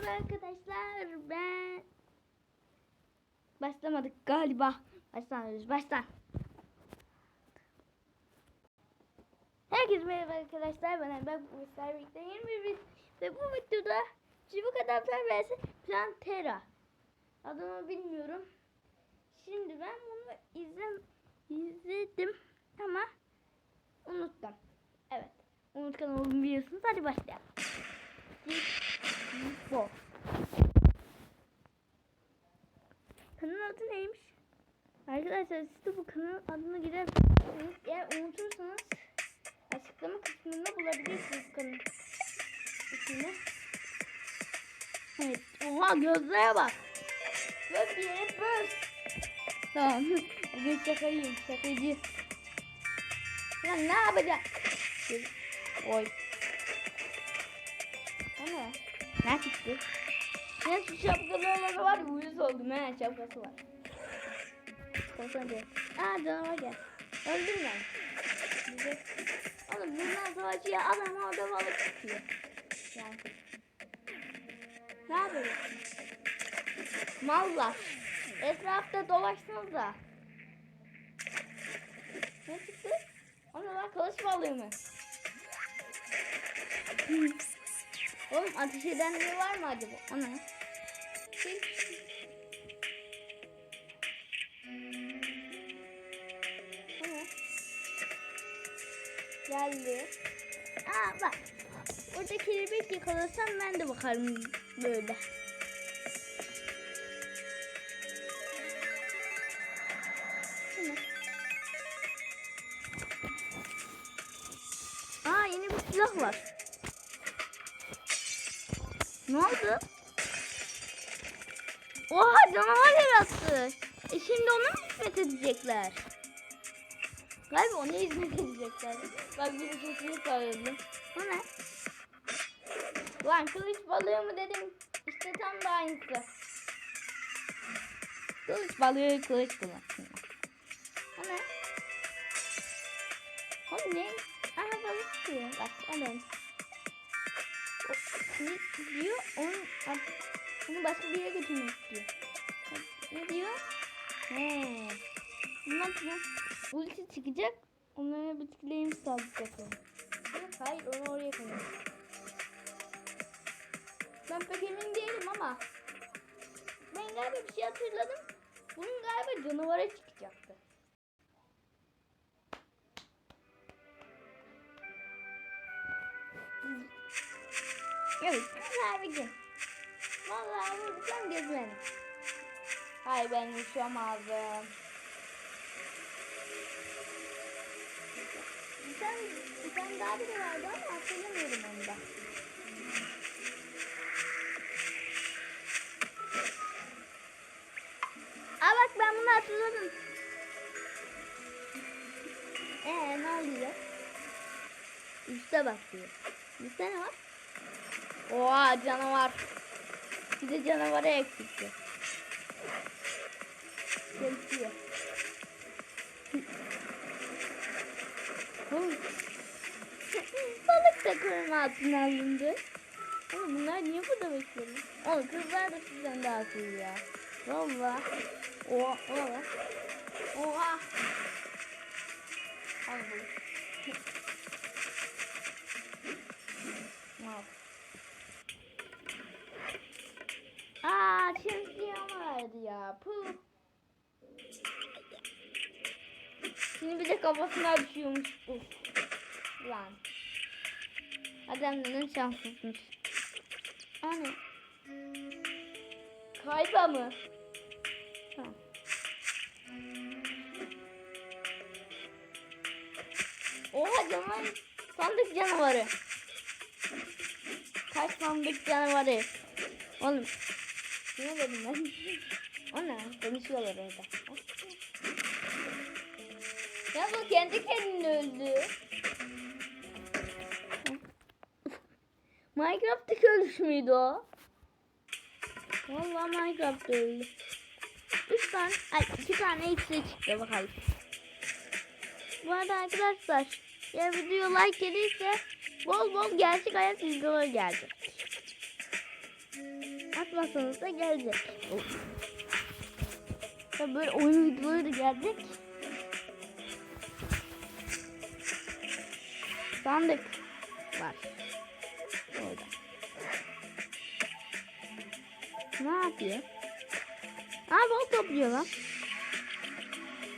merhaba arkadaşlar. Ben başlamadık galiba. Başlamıyoruz. Baştan. Herkese merhaba arkadaşlar. Ben Erbek bu sizlerle birlikte yeni bir vid- ve bu videoda çubuk adaptör vs Plantera. Adını bilmiyorum. Şimdi ben bunu izlem izledim ama unuttum. Evet. Unutkan olduğumu biliyorsunuz. Hadi başlayalım. Bu. Kanalın adı neymiş? Arkadaşlar siz de bu kanalın adını girerseniz eğer unutursanız açıklama kısmında bulabilirsiniz kanalın ismini. Evet. Oha gözlere bak. Ve bir yere böz. Tamam. Bugün şakayım. Şakacı. Lan ne yapacağım? Oy. Ana. Ne çıktı? Ya şu şapkalı var ya uyuz oldum he şapkası var. Korsan diyor. Aa canavar gel. Öldüm ben. Bize... Oğlum bundan savaşı ya adam orada balık tutuyor. Yani. Ne yapıyorsun? Mallar. Etrafta dolaşsanız da. Ne çıktı? O ne lan kılıç balığı mı? Oğlum ateş eden biri var mı acaba? Ana. Ana. Geldi. Aa bak. Orada kelebek yakalasam ben de bakarım böyle. Aa yeni bir silah var. Ne oldu? Oha canavar yarattı. E şimdi ona mı hizmet edecekler? Galiba ona hizmet edecekler. Bak bir sesini sarıldı. Bu ne? Lan kılıç balığı mı dedim. İşte tam da aynısı. Kılıç balığı kılıç kullanıyor. Bu ne? O ne? Aha balık tutuyor. Bak alın. Ne diyor? Onun, onu başka bir yere götürmek istiyor. Ne diyor? He. Ne yapacağım? Ulti çıkacak. Onlara bitkilerimi saldıracak onu. Hayır onu oraya koyuyorum. Ben pek emin değilim ama. Ben galiba bir şey hatırladım. Bunun galiba canavara çıkacaktı. Evet, güzel bir. Vallahi vuracağım gezmedim. Hayır ben yaşamazdım. Bir tane, bir daha biri vardı ama hatırlamıyorum onu da. Aa bak ben bunu hatırladım. Ee ne oluyor? Üste bak diyor. Üstte ne var? Oha canavar. Bir de canavara eksikti. Oğlum. Balık da koruma altına alındı. Oğlum bunlar niye burada bekliyor? Oğlum kızlar da sizden daha akıllı ya. Valla. Oha. Oha. Oha. Al bunu. De kafasına düşüyormuş bu. Lan. Adamların şanssızmış. Hani. Kayba mı? Tamam. Oha canavar. Sandık canavarı. Kaç sandık canavarı. Oğlum. Ne dedim ben? Ne? Konuşuyorlar orada. Ya bu kendi kendine öldü. Minecraft'taki ölüş müydü o? Vallahi Minecraft'ta öldü. Üç tane, ay iki tane X'e çıktı bakalım. Bu arada arkadaşlar ya video like gelirse bol bol gerçek hayat videoları gelecek. basmasanız da gelecek. Tabii böyle oyun videoları da gelecek. Sandık var. Orada. Ne yapıyor? Aa bal topluyor lan.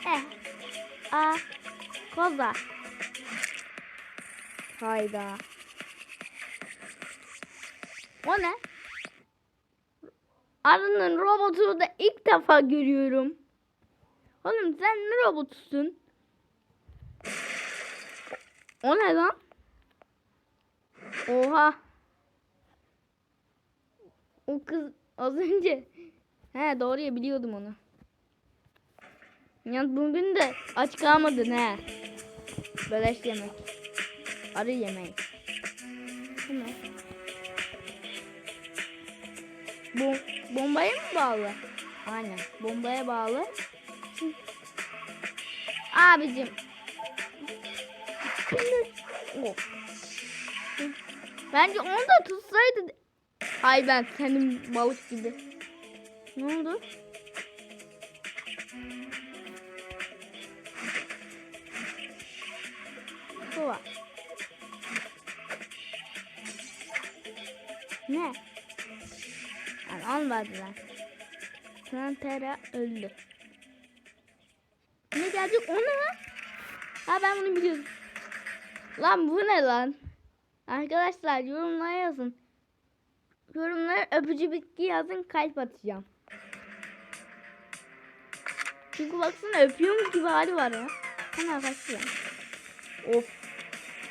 Eh. Aa. Koza. Hayda. O ne? Arının robotunu da ilk defa görüyorum. Oğlum sen ne robotusun? O ne lan? Oha. O kız az önce. He doğru ya biliyordum onu. Yalnız bugün de aç kalmadın he. Beleş yemek. Arı yemeği. Bu ne? Bu bombaya mı bağlı? Aynen. Bombaya bağlı. Abicim. Oh. Bence onu da tutsaydı. Ay ben senin balık gibi. Ne oldu? Var. Ne? Yani almadılar. Plantera öldü. Ne gelecek? O ne? Ha ben bunu biliyorum. Lan bu ne lan? Arkadaşlar yorumlara yazın. Yorumlara öpücü bitki yazın kalp atacağım. Çünkü baksana öpüyormuş gibi hali var ya. Hemen kaçıyorum. Of.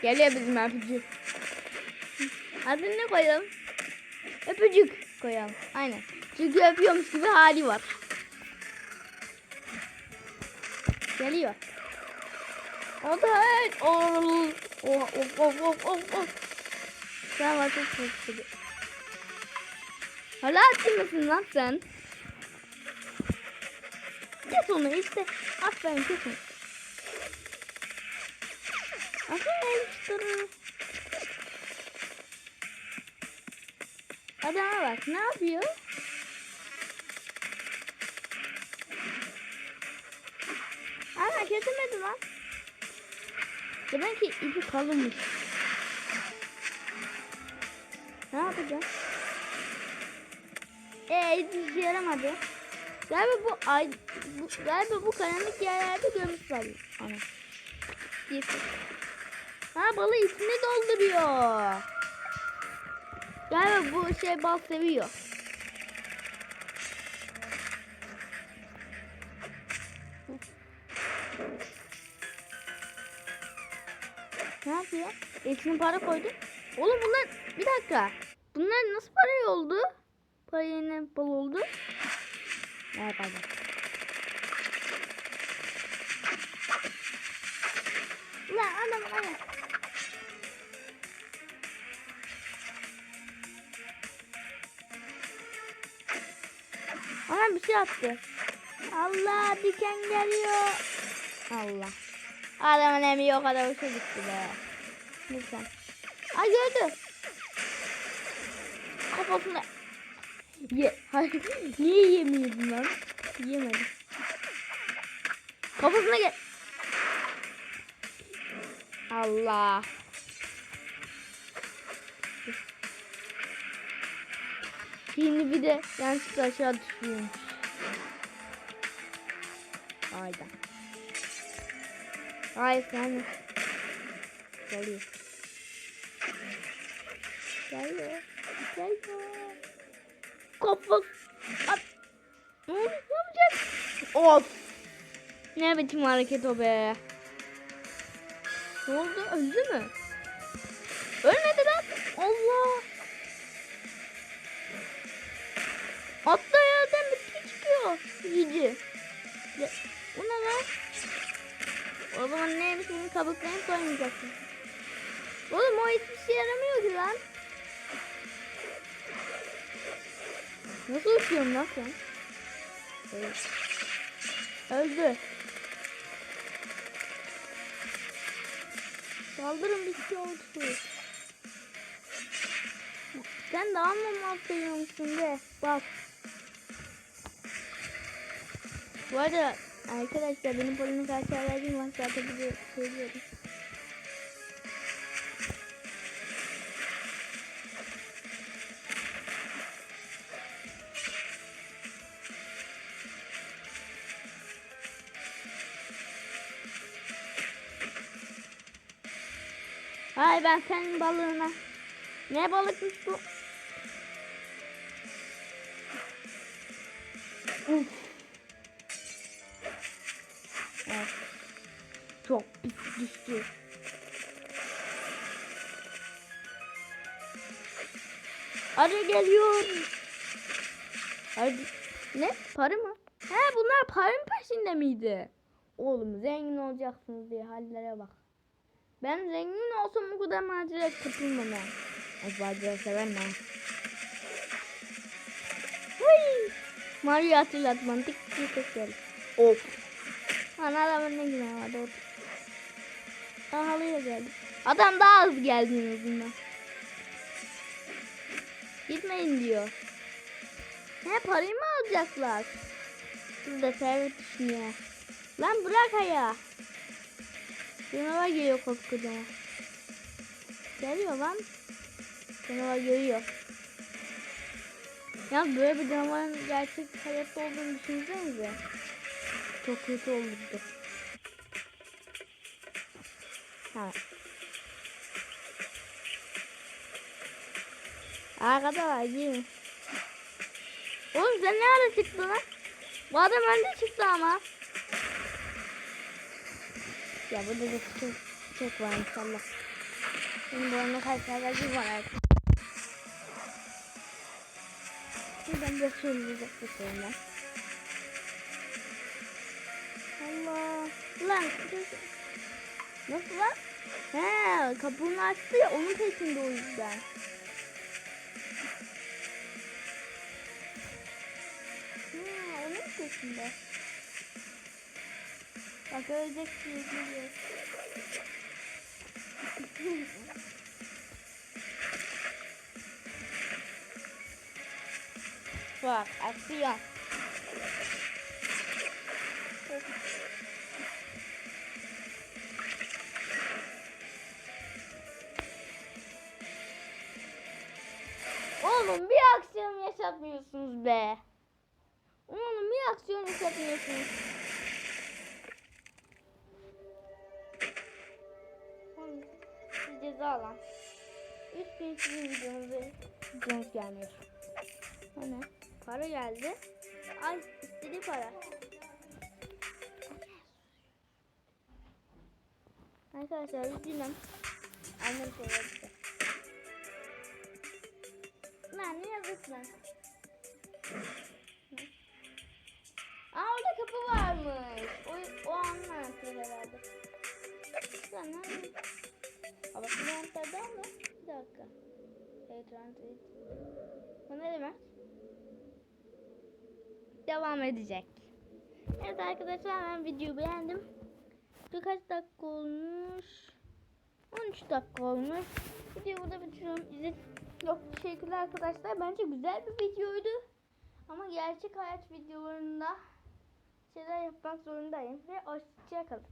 Geliyor bizim öpücü. Adını ne koyalım? Öpücük koyalım. Aynen. Çünkü öpüyormuş gibi hali var. Geliyor. O da evet. Of of of of of of. Var çok korkutucu. Hala attın mısın lan sen? Kes onu işte. Aferin kes onu. Aferin işte. Adama bak ne yapıyor? Ana kesemedi lan. Demek ki ipi kalınmış. Ne yapacağız? Eee hiç işe yaramadı. Galiba bu ay bu, galiba bu karanlık yerlerde görmüşler. Ana. Yeter. Ha balı içini dolduruyor. Galiba bu şey bal seviyor. Ne yapıyor? İçine para koydu. Oğlum bunlar bir dakika. Bunlar nasıl parayı oldu? Para yerine bal oldu. Ne pardon. Ulan adam adam. Bir şey attı. Allah diken geliyor. Allah. Adamın emeği o kadar hoşa gitti be. Lütfen. Ay gördü. Kafasında. Ye. Hayır. Niye yemiyordun lan? Yemedim. Kafasına gel. Allah. Şimdi bir de yanlışlıkla aşağı düşüyormuş. Hayda. Hayır sen. Geliyor. Geliyor. Geliyor. Kafası. At. Ne yapacak? Of. Ne biçim hareket o be. Ne oldu? Öldü mü? Ölmedi lan. Allah. Atla yerden bitki çıkıyor. Yici. Ya, bu ne lan? O zaman neymiş bunun kabuklarını soymayacaksın. Oğlum o hiçbir şey yaramıyor ki lan. Nasıl uçuyorsun lan sen? Evet. Öldü. Saldırın bitki oldu. Sen daha mı mal seviyormuşsun be? Bak. Bu arada arkadaşlar benim polinin kaç var zaten bunu söylüyorum. Ben senin balığına. Ne balıkmış bu? Uf. Evet. Çok pis düştü. Arı geliyor. Hadi. Ne? Para mı? He bunlar paranın peşinde miydi? Oğlum zengin olacaksınız diye hallere bak. Ben zengin olsam bu kadar macera ben. Az macera seven ben. Hıy! Mario hatırlatman tik tik tik geldi. Of. Ana adamın ne günahı vardı o. Daha halıya geldi. Adam daha hızlı geldi en azından. Gitmeyin diyor. Ne parayı mı alacaklar? Burada servet düşünüyor. Lan bırak ayağı. Canavar geliyor koskocaman. Geliyor lan. Canavar geliyor. Ya böyle bir canavarın gerçek hayatta olduğunu düşünsenize. Çok kötü olurdu. Ha. Arkadaşlar yiyin. Oğlum sen ne ara çıktın lan? Bu adam önde çıktı ama. Ya burada da çok, çok var inşallah. Şimdi bu arada kaç tane bir var artık. Buradan sürülecek bir şeyim ben. Allah. Lan. Nasıl lan? He kapını açtı ya onun peşinde o yüzden. Ha, onun peşinde. Bak ölecek diye geliyor. Bak aksiyon. Oğlum bir aksiyon yaşatmıyorsunuz be. Oğlum bir aksiyon yaşatmıyorsunuz. Alan. Üç gün sizin videonuzu videonuz gelmiyor. Hani para geldi. Ay istedi para. Arkadaşlar üzgünüm. Annem söyledi. Lan ne yazık lan. Aa orada kapı varmış. O, o anlatıyor herhalde. Lan bu anahtardan mı? Bir dakika. Ekran Bu ne demek? Devam edecek. Evet arkadaşlar ben videoyu beğendim. Birkaç dakika olmuş. 13 dakika olmuş. Videoyu burada bitiriyorum. İzle Yok teşekkürler arkadaşlar. Bence güzel bir videoydu. Ama gerçek hayat videolarında şeyler yapmak zorundayım. Ve hoşçakalın.